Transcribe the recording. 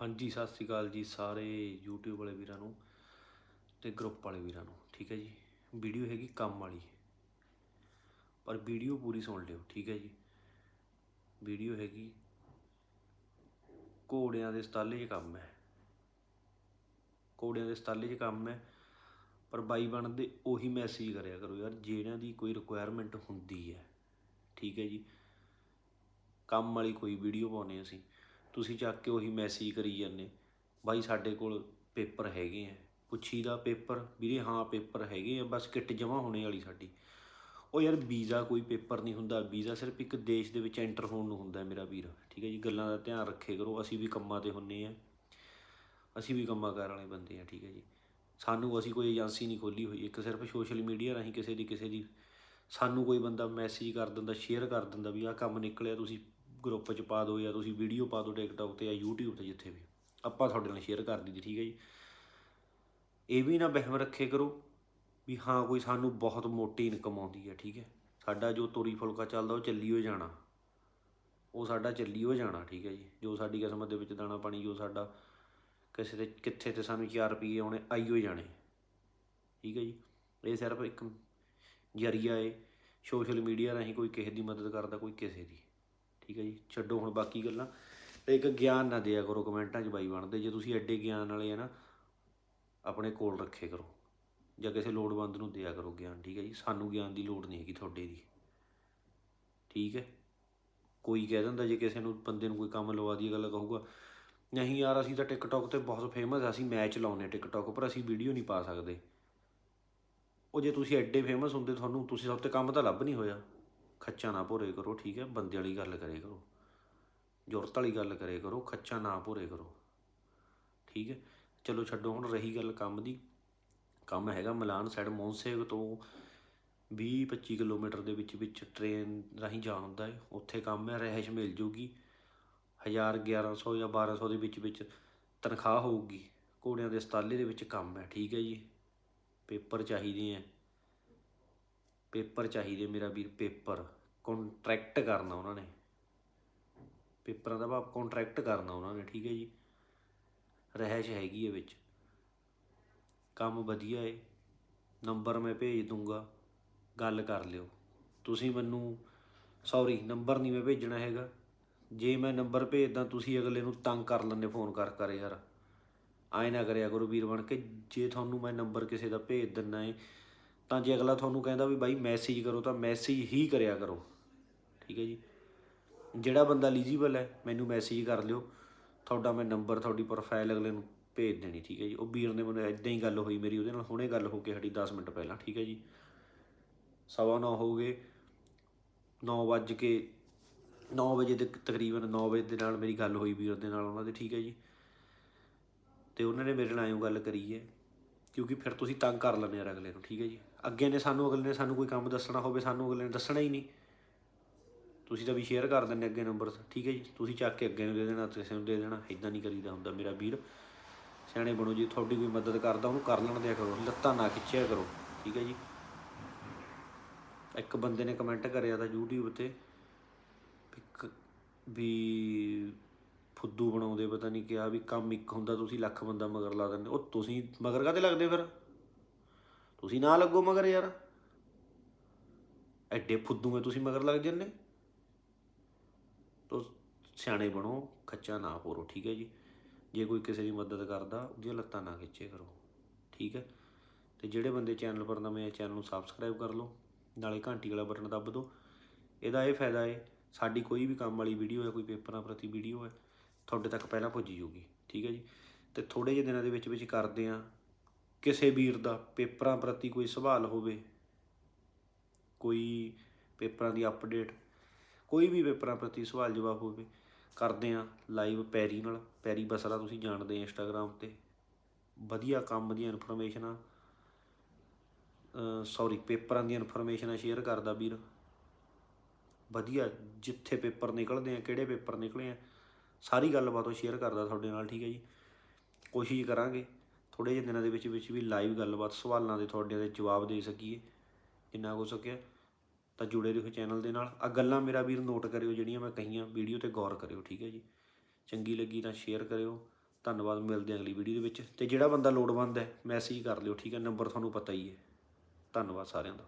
ਹਾਂਜੀ, ਸਤਿ ਸ੍ਰੀ ਅਕਾਲ ਜੀ ਸਾਰੇ YouTube ਵਾਲੇ ਵੀਰਾਂ ਨੂੰ ਤੇ ਗਰੁੱਪ ਵਾਲੇ ਵੀਰਾਂ ਨੂੰ, ਠੀਕ ਹੈ ਜੀ? ਵੀਡੀਓ ਹੈਗੀ ਕੰਮ ਵਾਲੀ। ਪਰ ਵੀਡੀਓ ਪੂਰੀ ਸੁਣ ਲਿਓ, ਠੀਕ ਹੈ ਜੀ? ਵੀਡੀਓ ਹੈਗੀ ਘੋੜਿਆਂ ਦੇ ਸਤਾਲੇ 'ਚ ਕੰਮ ਹੈ। ਘੋੜਿਆਂ ਦੇ ਸਤਾਲੇ 'ਚ ਕੰਮ ਹੈ, ਪਰ ਬਾਈ ਬਣਦੇ ਉਹੀ ਮੈਸੇਜ ਕਰਿਆ ਕਰੋ ਯਾਰ ਜਿਹੜਿਆਂ ਦੀ ਕੋਈ ਰਿਕੁਆਇਰਮੈਂਟ ਹੁੰਦੀ ਹੈ, ਠੀਕ ਹੈ ਜੀ? ਕੰਮ ਵਾਲੀ ਕੋਈ ਵੀਡੀਓ ਪਾਉਨੇ ਅਸੀਂ। ਤੁਸੀਂ ਚੱਕ ਕੇ ਉਹੀ ਮੈਸੇਜ ਕਰੀ ਜਾਂਦੇ। ਬਾਈ ਸਾਡੇ ਕੋਲ ਪੇਪਰ ਹੈਗੇ ਆ। ਪੁੱਛੀਦਾ ਪੇਪਰ, ਵੀਰੇ ਹਾਂ ਪੇਪਰ ਹੈਗੇ ਆ, ਬਸ ਕਿੱਟ ਜਮ੍ਹਾਂ ਹੋਣੇ ਵਾਲੀ ਸਾਡੀ। ਉਹ ਯਾਰ ਵੀਜ਼ਾ ਕੋਈ ਪੇਪਰ ਨਹੀਂ ਹੁੰਦਾ। ਵੀਜ਼ਾ ਸਿਰਫ ਇੱਕ ਦੇਸ਼ ਦੇ ਵਿੱਚ ਐਂਟਰ ਹੋਣ ਨੂੰ ਹੁੰਦਾ ਮੇਰਾ ਵੀਰ। ਠੀਕ ਹੈ ਜੀ, ਗੱਲਾਂ ਦਾ ਧਿਆਨ ਰੱਖੇ ਕਰੋ। ਅਸੀਂ ਵੀ ਕੰਮਾਂ ਤੇ ਹੁੰਨੇ ਆ। ਅਸੀਂ ਵੀ ਕੰਮਾਂ ਕਾਰ ਵਾਲੇ ਬੰਦੇ ਆ, ਠੀਕ ਹੈ ਜੀ। ਸਾਨੂੰ ਅਸੀਂ ਕੋਈ ਏਜੰਸੀ ਨਹੀਂ ਖੋਲੀ ਹੋਈ। ਇੱਕ ਸਿਰਫ ਸੋਸ਼ਲ ਮੀਡੀਆ ਰਾਹੀਂ ਕਿਸੇ ਦੀ ਕਿਸੇ ਦੀ ਸਾਨੂੰ ਕੋਈ ਬੰਦਾ ਮੈਸੇਜ ਕਰ ਦਿੰਦਾ ਸ਼ੇਅਰ ਕਰ ਦਿੰਦਾ ਵੀ ਆਹ ਕੰਮ ਨਿਕਲਿਆ, ਤੁਸੀਂ ਗਰੁੱਪ 'ਚ ਪਾ ਦਿਓ ਜਾਂ ਤੁਸੀਂ ਵੀਡੀਓ ਪਾ ਦਿਓ ਟਿਕਟੌਕ ਤੇ ਜਾਂ YouTube ਤੇ ਜਿੱਥੇ ਵੀ। ਆਪਾਂ ਤੁਹਾਡੇ ਨਾਲ ਸ਼ੇਅਰ ਕਰ ਦਈਦੀ ਠੀਕ ਹੈ ਜੀ। ਇਹ ਵੀ ਨਾ ਵਹਿਮ ਰੱਖੇ ਕਰੋ ਵੀ ਹਾਂ, ਕੋਈ ਸਾਨੂੰ ਬਹੁਤ ਮੋਟੀ ਇਨਕਮ ਆਉਂਦੀ ਹੈ, ਠੀਕ ਹੈ। ਸਾਡਾ ਜੋ ਤੋਰੀ ਫੁਲਕਾ ਚੱਲਦਾ, ਉਹ ਚੱਲੀ ਹੋ ਜਾਣਾ। ਉਹ ਸਾਡਾ ਚੱਲੀ ਹੋ ਜਾਣਾ, ਠੀਕ ਹੈ ਜੀ। ਜੋ ਸਾਡੀ ਕਿਸਮਤ ਦੇ ਵਿੱਚ ਦਾਣਾ ਪਾਣੀ, ਜੋ ਸਾਡਾ ਕਿਸੇ ਤੇ ਕਿੱਥੇ ਤੇ ਸਾਨੂੰ 4 ਰੁਪਏ ਆਉਣੇ, ਆਈ ਹੋ ਜਾਣੇ। ਠੀਕ ਹੈ ਜੀ। ਇਹ ਸਿਰਫ ਇੱਕ ਜਰੀਆ ਏ ਸੋਸ਼ਲ ਮੀਡੀਆ ਰਾਹੀਂ ਕੋਈ ਕਿਸੇ ਦੀ ਮਦਦ ਕਰਦਾ, ਕੋਈ ਕਿਸੇ ਦੀ। ਠੀਕ ਹੈ ਜੀ, ਛੱਡੋ ਹੁਣ ਬਾਕੀ ਗੱਲਾਂ। ਇੱਕ ਗਿਆਨ ਨਾ ਦਿਆ ਕਰੋ ਕਮੈਂਟਾਂ 'ਚ ਬਾਈ ਬਣਦੇ। ਜੇ ਤੁਸੀਂ ਐਡੇ ਗਿਆਨ ਵਾਲੇ ਆ ਨਾ, ਆਪਣੇ ਕੋਲ ਰੱਖੇ ਕਰੋ। ਜਾਂ ਕਿਸੇ ਲੋੜਵੰਦ ਨੂੰ ਦਿਆ ਕਰੋ ਗਿਆਨ, ਠੀਕ ਹੈ ਜੀ। ਸਾਨੂੰ ਗਿਆਨ ਦੀ ਲੋੜ ਨਹੀਂ ਹੈਗੀ ਤੁਹਾਡੇ ਦੀ। ਠੀਕ ਹੈ? ਕੋਈ ਕਹਿ ਦਿੰਦਾ, ਜੇ ਕਿਸੇ ਨੂੰ ਬੰਦੇ ਨੂੰ ਕੋਈ ਕੰਮ ਲਵਾ ਦੀ ਗੱਲ ਕਹੂਗਾ, ਨਹੀਂ ਯਾਰ, ਅਸੀਂ ਤਾਂ ਟਿਕਟੌਕ ਤੇ ਬਹੁਤ ਫੇਮਸ ਆ, ਅਸੀਂ ਮੈਚ ਲਾਉਨੇ ਟਿਕਟੌਕ ਪਰ ਅਸੀਂ ਵੀਡੀਓ ਨਹੀਂ ਪਾ ਸਕਦੇ। ਉਹ ਜੇ ਤੁਸੀਂ ਐਡੇ ਫੇਮਸ ਹੁੰਦੇ ਤੁਹਾਨੂੰ, ਤੁਸੀਂ ਸਭ ਤੇ ਕੰਮ ਤਾਂ ਲੱਭ ਨਹੀਂ ਹੋਇਆ। ਖੱਚਾ ਨਾ ਭੋਰੇ ਕਰੋ, ਠੀਕ ਹੈ? ਬੰਦੇ ਵਾਲੀ ਗੱਲ ਕਰੇ ਕਰੋ। ਜ਼ਰੂਰਤ ਵਾਲੀ ਗੱਲ ਕਰੇ ਕਰੋ, ਖੱਚਾ ਨਾ ਭੋਰੇ ਕਰੋ। ਠੀਕ ਹੈ? ਚਲੋ ਛੱਡੋ, ਹੁਣ ਰਹੀ ਗੱਲ ਕੰਮ ਦੀ। ਕੰਮ ਹੈਗਾ ਮਿਲਾਨ ਸਾਈਡ ਮੌਨਸੇਗ ਤੋਂ 20-25 ਕਿਲੋਮੀਟਰ ਦੇ ਵਿੱਚ ਵਿੱਚ ਟ੍ਰੇਨ ਰਾਹੀਂ ਜਾ ਹੁੰਦਾ ਹੈ। ਉੱਥੇ ਕੰਮ ਹੈ ਰਹਿਸ਼ ਮਿਲ ਜੂਗੀ। 1000 1100 ਜਾਂ 1200 ਦੇ ਵਿੱਚ ਵਿੱਚ ਤਨਖਾਹ ਹੋਊਗੀ। ਘੋੜਿਆਂ ਦੇ ਸਤਾਲੇ ਦੇ ਵਿੱਚ ਕੰਮ ਹੈ, ਠੀਕ ਹੈ ਜੀ? ਪੇਪਰ ਚਾਹੀਦੇ ਆ ਪੇਪਰ ਚਾਹੀਦੇ ਮੇਰਾ ਵੀਰ, ਪੇਪਰ। ਕੰਟਰੈਕਟ ਕਰਨਾ ਉਹਨਾਂ ਨੇ। ਪੇਪਰਾਂ ਦਾ ਭਾਵ ਕੰਟਰੈਕਟ ਕਰਨਾ ਉਹਨਾਂ ਨੇ, ਠੀਕ ਹੈ ਜੀ। ਰਹਿਸ਼ ਹੈਗੀ ਹੈ ਵਿੱਚ। ਕੰਮ ਵਧੀਆ ਏ ਨੰਬਰ ਮੈਂ ਭੇਜ ਦੂੰਗਾ। ਗੱਲ ਕਰ ਲਿਓ। ਤੁਸੀਂ ਮੈਨੂੰ ਸੌਰੀ ਨੰਬਰ ਨਹੀਂ ਮੈਂ ਭੇਜਣਾ ਹੈਗਾ। ਜੇ ਮੈਂ ਨੰਬਰ ਭੇਜਦਾ, ਤੁਸੀਂ ਅਗਲੇ ਨੂੰ ਤੰਗ ਕਰ ਲੈਂਦੇ ਫੋਨ ਕਰ ਕਰ ਯਾਰ। ਆਏ ਨਾ ਕਰਿਆ ਕਰੋ ਵੀਰ ਬਣ ਕੇ। ਜੇ ਤੁਹਾਨੂੰ ਮੈਂ ਨੰਬਰ ਕਿਸੇ ਦਾ ਭੇਜ ਦਿੰਨਾ ਏ ਤਾਂ ਜੇ ਅਗਲਾ ਤੁਹਾਨੂੰ ਕਹਿੰਦਾ ਵੀ ਬਾਈ ਮੈਸੇਜ ਕਰੋ ਤਾਂ ਮੈਸੇਜ ਹੀ ਕਰਿਆ ਕਰੋ। ਠੀਕ ਹੈ ਜੀ? ਜਿਹੜਾ ਬੰਦਾ ਐਲੀਜੀਬਲ ਹੈ, ਮੈਨੂੰ ਮੈਸੇਜ ਕਰ ਲਿਓ। ਤੁਹਾਡਾ ਮੈਂ ਨੰਬਰ ਤੁਹਾਡੀ ਪ੍ਰੋਫਾਈਲ ਅਗਲੇ ਨੂੰ ਭੇਜ ਦੇਣੀ, ਠੀਕ ਹੈ ਜੀ? ਉਹ ਵੀਰ ਨੇ ਮੈਨੂੰ ਇਦਾਂ ਹੀ ਗੱਲ ਹੋਈ ਮੇਰੀ, ਉਹਦੇ ਨਾਲ ਹੁਣੇ ਗੱਲ ਹੋ ਕੇ ਸਾਡੀ 10 ਮਿੰਟ ਪਹਿਲਾਂ, ਠੀਕ ਹੈ ਜੀ? ਸਵਾ ਨੌ ਹੋ ਗਏ 9 ਵੱਜ ਕੇ 9 ਵਜੇ ਦੇ ਤਕਰੀਬਨ 9 ਵਜੇ ਦੇ ਨਾਲ ਮੇਰੀ ਗੱਲ ਹੋਈ ਵੀਰ ਦੇ ਨਾਲ ਉਹਨਾਂ ਦੇ, ਠੀਕ ਹੈ ਜੀ? ਤੇ ਉਹਨਾਂ ਨੇ ਮੇਰੇ ਨਾਲ ਐਂ ਗੱਲ ਕਰੀ ਹੈ, ਕਿਉਂਕਿ ਫਿਰ ਤੁਸੀਂ ਤੰਗ ਕਰ ਲੈਂਦੇ ਯਾਰ ਅਗਲੇ ਨੂੰ, ਠੀਕ ਹੈ ਜੀ? ਅੱਗੇ ਨੇ ਸਾਨੂੰ, ਅਗਲੇ ਨੇ ਸਾਨੂੰ ਕੋਈ ਕੰਮ ਦੱਸਣਾ ਹੋਵੇ, ਸਾਨੂੰ ਅਗਲੇ ਨੇ ਦੱਸਣਾ ਹੀ ਨਹੀਂ। ਤੁਸੀਂ ਤਾਂ ਵੀ ਸ਼ੇਅਰ ਕਰ ਦਿੰਦੇ ਅੱਗੇ ਨੰਬਰ ਠੀਕ ਹੈ ਜੀ? ਤੁਸੀਂ ਚੱਕ ਕੇ ਅੱਗੇ ਨੂੰ ਦੇ ਦੇਣਾ, ਕਿਸੇ ਨੂੰ ਦੇ ਦੇਣਾ ਇਦਾਂ ਨਹੀਂ ਕਰੀਦਾ ਹੁੰਦਾ ਮੇਰਾ ਵੀਰ। ਸਿਆਣੇ ਬਣੋ ਜੀ, ਤੁਹਾਡੀ ਕੋਈ ਮਦਦ ਕਰਦਾ, ਉਹਨੂੰ ਕਰ ਲੈਣ ਦਿਆ ਕਰੋ, ਲੱਤਾਂ ਨਾ ਖਿੱਚਿਆ ਕਰੋ, ਠੀਕ ਹੈ ਜੀ? ਇੱਕ ਬੰਦੇ ਨੇ ਕਮੈਂਟ ਕਰਿਆ ਤਾਂ YouTube ਤੇ, ਵੀ ਵੀ ਫੁੱਦੂ ਬਣਾਉਂਦੇ, ਪਤਾ ਨਹੀਂ ਕਿਹਾ, ਵੀ ਕੰਮ ਇੱਕ ਹੁੰਦਾ, ਤੁਸੀਂ ਲੱਖ ਬੰਦਾ ਮਗਰ ਲਾ ਦਿੰਦੇ, ਉਹ ਤੁਸੀਂ ਮਗਰ ਕਾਤੇ ਲੱਗਦੇ ਫਿਰ? ਤੁਸੀਂ ਨਾ ਲੱਗੋ ਮਗਰ ਯਾਰ। ਐਡੇ ਫੁੱਦੂ ਐ ਤੁਸੀਂ ਮਗਰ ਲੱਗ ਜੰਨੇ ਤੋ ਸਿਆਣੇ ਬਣੋ, ਖੱਚਾ ਨਾ ਪੋਰੋ, ਠੀਕ ਹੈ ਜੀ। ਜੇ ਕੋਈ ਕਿਸੇ ਦੀ ਮਦਦ ਕਰਦਾ, ਉਹਦੀਆਂ ਲੱਤਾਂ ਨਾ ਖਿੱਚੇ ਕਰੋ, ਠੀਕ ਹੈ। ਤੇ ਜਿਹੜੇ ਬੰਦੇ ਚੈਨਲ ਪਰ ਨਵੇਂ ਆ, ਚੈਨਲ ਨੂੰ ਸਬਸਕ੍ਰਾਈਬ ਕਰ ਲਓ। ਨਾਲੇ ਘੰਟੀ ਵਾਲਾ ਬਟਨ ਦੱਬ ਦਿਓ। ਇਹਦਾ ਇਹ ਫਾਇਦਾ ਹੈ, ਸਾਡੀ ਕੋਈ ਵੀ ਕੰਮ ਵਾਲੀ ਵੀਡੀਓ ਹੈ ਕੋਈ ਪੇਪਰਾਂ ਪ੍ਰਤੀ ਵੀਡੀਓ ਹੈ, ਤੁਹਾਡੇ ਤੱਕ ਪਹਿਲਾਂ ਪੁੱਜ ਜੂਗੀ ਠੀਕ ਹੈ ਜੀ। ਤੇ ਥੋੜੇ ਜਿਹੇ ਦਿਨਾਂ ਦੇ ਵਿੱਚ ਵਿੱਚ ਕਰਦੇ ਆ ਕਿਸੇ ਵੀਰ ਦਾ ਪੇਪਰਾਂ ਪ੍ਰਤੀ ਕੋਈ ਸਵਾਲ ਹੋਵੇ, ਕੋਈ ਪੇਪਰਾਂ ਦੀ ਅਪਡੇਟ ਕੋਈ ਵੀ ਪੇਪਰਾਂ ਪ੍ਰਤੀ ਸਵਾਲ ਜਵਾਬ ਹੋਵੇ, ਕਰਦੇ ਆ ਲਾਈਵ ਪੈਰੀ ਨਾਲ। ਪੈਰੀ ਬਸਰਾ ਤੁਸੀਂ ਜਾਣਦੇ ਆ ਇੰਸਟਾਗ੍ਰam ਤੇ। ਵਧੀਆ ਕੰਮ ਦੀਆਂ ਇਨਫੋਰਮੇਸ਼ਨਾਂ ਸੌਰੀ ਪੇਪਰਾਂ ਦੀਆਂ ਇਨਫੋਰਮੇਸ਼ਨਾਂ ਸ਼ੇਅਰ ਕਰਦਾ ਵੀਰ। ਵਧੀਆ, ਜਿੱਥੇ ਪੇਪਰ ਨਿਕਲਦੇ ਆ, ਕਿਹੜੇ ਪੇਪਰ ਨਿਕਲੇ ਆ, ਸਾਰੀ ਗੱਲਬਾਤ ਉਹ ਸ਼ੇਅਰ ਕਰਦਾ ਤੁਹਾਡੇ ਨਾਲ, ਠੀਕ ਹੈ ਜੀ। ਕੋਸ਼ਿਸ਼ ਕਰਾਂਗੇ। ਥੋੜੇ ਜਿਹੇ ਦਿਨਾਂ ਦੇ ਵਿੱਚ ਵਿੱਚ ਵੀ ਲਾਈਵ ਗੱਲਬਾਤ, ਸਵਾਲਾਂ ਦੇ ਤੁਹਾਡੇ ਦੇ ਜਵਾਬ ਦੇ ਸਕੀਏ, ਜਿੰਨਾ ਹੋ ਸਕਿਆ। ਤਾਂ ਜੁੜੇ ਰਹੋ ਚੈਨਲ ਦੇ ਨਾਲ। ਆ ਗੱਲਾਂ ਮੇਰਾ ਵੀਰ ਨੋਟ ਕਰਿਓ, ਜਿਹੜੀਆਂ ਮੈਂ ਕਹੀਆਂ ਵੀਡੀਓ ਤੇ ਗੌਰ ਕਰਿਓ, ਠੀਕ ਹੈ ਜੀ। ਚੰਗੀ ਲੱਗੀ ਤਾਂ ਸ਼ੇਅਰ ਕਰਿਓ। ਧੰਨਵਾਦ, ਮਿਲਦੇ ਅਗਲੀ ਵੀਡੀਓ ਦੇ ਵਿੱਚ। ਤੇ ਜਿਹੜਾ ਬੰਦਾ ਲੋੜਵੰਦ ਹੈ ਮੈਸੇਜ ਕਰ ਲਿਓ, ਠੀਕ ਹੈ ਨੰਬਰ ਤੁਹਾਨੂੰ ਪਤਾ ਹੀ ਹੈ। ਧੰਨਵਾਦ ਸਾਰਿਆਂ ਦਾ।